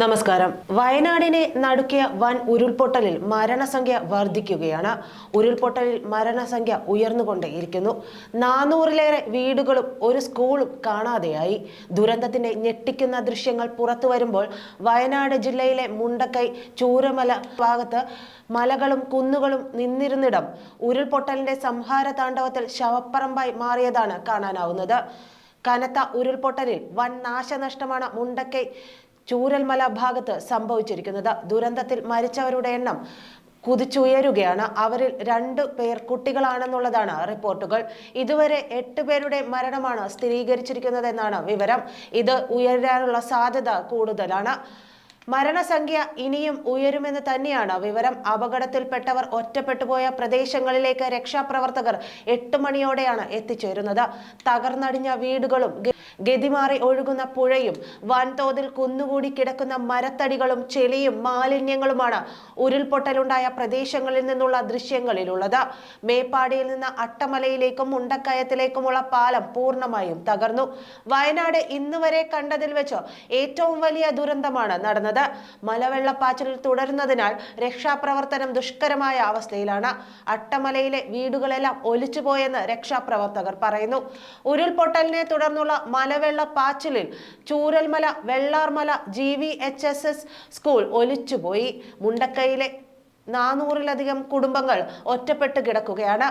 നമസ്കാരം. വയനാടിനെ നടുക്കിയ വൻ ഉരുൾപൊട്ടലിൽ മരണസംഖ്യ വർദ്ധിക്കുകയാണ്. ഉരുൾപൊട്ടലിൽ മരണസംഖ്യ ഉയർന്നുകൊണ്ടേയിരിക്കുന്നു. നാനൂറിലേറെ വീടുകളും ഒരു സ്കൂളും കാണാതെയായി. ദുരന്തത്തിന്റെ ഞെട്ടിക്കുന്ന ദൃശ്യങ്ങൾ പുറത്തു വരുമ്പോൾ വയനാട് ജില്ലയിലെ മുണ്ടക്കൈ ചൂരമല ഭാഗത്ത് മലകളും കുന്നുകളും നിന്നിരുന്നിടം ഉരുൾപൊട്ടലിന്റെ സംഹാര താണ്ഡവത്തിൽ ശവപ്പറമ്പായി മാറിയതാണ് കാണാനാവുന്നത്. കനത്ത ഉരുൾപൊട്ടലിൽ വൻ നാശനഷ്ടമാണ് മുണ്ടക്കൈ ചൂരൽമല ഭാഗത്ത് സംഭവിച്ചിരിക്കുന്നത്. ദുരന്തത്തിൽ മരിച്ചവരുടെ എണ്ണം കുതിച്ചുയരുകയാണ്. അവരിൽ രണ്ടു പേർ കുട്ടികളാണെന്നുള്ളതാണ് റിപ്പോർട്ടുകൾ. ഇതുവരെ എട്ട് പേരുടെ മരണമാണ് സ്ഥിരീകരിച്ചിരിക്കുന്നതെന്നാണ് വിവരം. ഇത് ഉയരാനുള്ള സാധ്യത കൂടുതലാണ്. മരണസംഖ്യ ഇനിയും ഉയരുമെന്ന് തന്നെയാണ് വിവരം. അപകടത്തിൽപ്പെട്ടവർ ഒറ്റപ്പെട്ടുപോയ പ്രദേശങ്ങളിലേക്ക് രക്ഷാപ്രവർത്തകർ എട്ട് മണിയോടെയാണ് എത്തിച്ചേരുന്നത്. തകർന്നടിഞ്ഞ വീടുകളും ഗതിമാറി ഒഴുകുന്ന പുഴയും വൻതോതിൽ കുന്നുകൂടി കിടക്കുന്ന മരത്തടികളും ചെളിയും മാലിന്യങ്ങളുമാണ് ഉരുൾപൊട്ടലുണ്ടായ പ്രദേശങ്ങളിൽ നിന്നുള്ള ദൃശ്യങ്ങളിലുള്ളത്. മേപ്പാടിയിൽ നിന്ന് അട്ടമലയിലേക്കും മുണ്ടക്കയത്തിലേക്കുമുള്ള പാലം പൂർണമായും തകർന്നു. വയനാട് ഇന്നുവരെ കണ്ടതിൽ വെച്ച് ഏറ്റവും വലിയ ദുരന്തമാണ് നടന്നത്. മലവെള്ളപ്പാച്ചിൽ തുടരുന്നതിനാൽ രക്ഷാപ്രവർത്തനം ദുഷ്കരമായ അവസ്ഥയിലാണ്. അട്ടമലയിലെ വീടുകളെല്ലാം ഒലിച്ചുപോയെന്ന് രക്ഷാപ്രവർത്തകർ പറയുന്നു. ഉരുൾപൊട്ടലിനെ തുടർന്നുള്ള മലവെള്ളപ്പാച്ചിലിൽ Chooralmala Vellarmala G V H S S school ഒലിച്ചുപോയി. മുണ്ടക്കൈയിലെ നാനൂറിലധികം കുടുംബങ്ങൾ ഒറ്റപ്പെട്ട് കിടക്കുകയാണ്.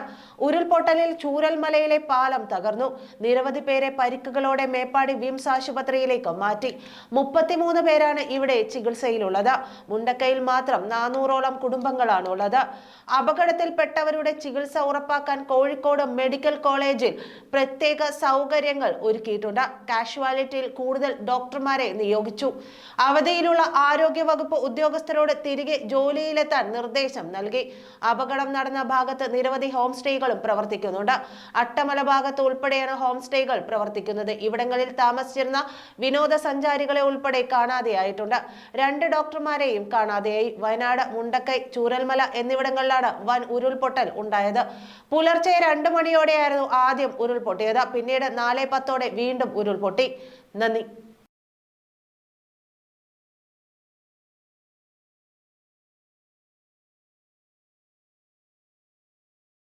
ഉരുൾപൊട്ടലിൽ ചൂരൽമലയിലെ പാലം തകർന്നു. നിരവധി പേരെ പരിക്കുകളോടെ മേപ്പാടി വിംസ് ആശുപത്രിയിലേക്ക് മാറ്റി. മുപ്പത്തിമൂന്ന് പേരാണ് ഇവിടെ ചികിത്സയിലുള്ളത്. മുണ്ടക്കയിൽ മാത്രം നാനൂറോളം കുടുംബങ്ങളാണ് ഉള്ളത് അപകടത്തിൽപ്പെട്ടവരുടെ ചികിത്സ ഉറപ്പാക്കാൻ കോഴിക്കോട് മെഡിക്കൽ കോളേജിൽ പ്രത്യേക സൗകര്യങ്ങൾ ഒരുക്കിയിട്ടുണ്ട്. കാഷ്വാലിറ്റിയിൽ കൂടുതൽ ഡോക്ടർമാരെ നിയോഗിച്ചു. അവധിയിലുള്ള ആരോഗ്യ വകുപ്പ് ഉദ്യോഗസ്ഥരോട് തിരികെ ജോലിയിലെത്താൻ നിർദ്ദേശം നൽകി. അപകടം നടന്ന ഭാഗത്ത് നിരവധി ഹോം സ്റ്റേകളും പ്രവർത്തിക്കുന്നുണ്ട്. അട്ടമല ഭാഗത്ത് ഉൾപ്പെടെയാണ് ഹോം സ്റ്റേകൾ പ്രവർത്തിക്കുന്നത്. ഇവിടങ്ങളിൽ താമസിച്ചിരുന്ന വിനോദസഞ്ചാരികളെ ഉൾപ്പെടെ കാണാതെയായിട്ടുണ്ട്. രണ്ട് ഡോക്ടർമാരെയും കാണാതെയായി. വയനാട് മുണ്ടക്കൈ ചൂരൽമല എന്നിവിടങ്ങളിലാണ് വൻ ഉരുൾപൊട്ടൽ ഉണ്ടായത്. പുലർച്ചെ രണ്ട് മണിയോടെയായിരുന്നു ആദ്യം ഉരുൾപൊട്ടിയത്. പിന്നീട് നാല് പത്തോടെ വീണ്ടും ഉരുൾപൊട്ടി. നന്ദി.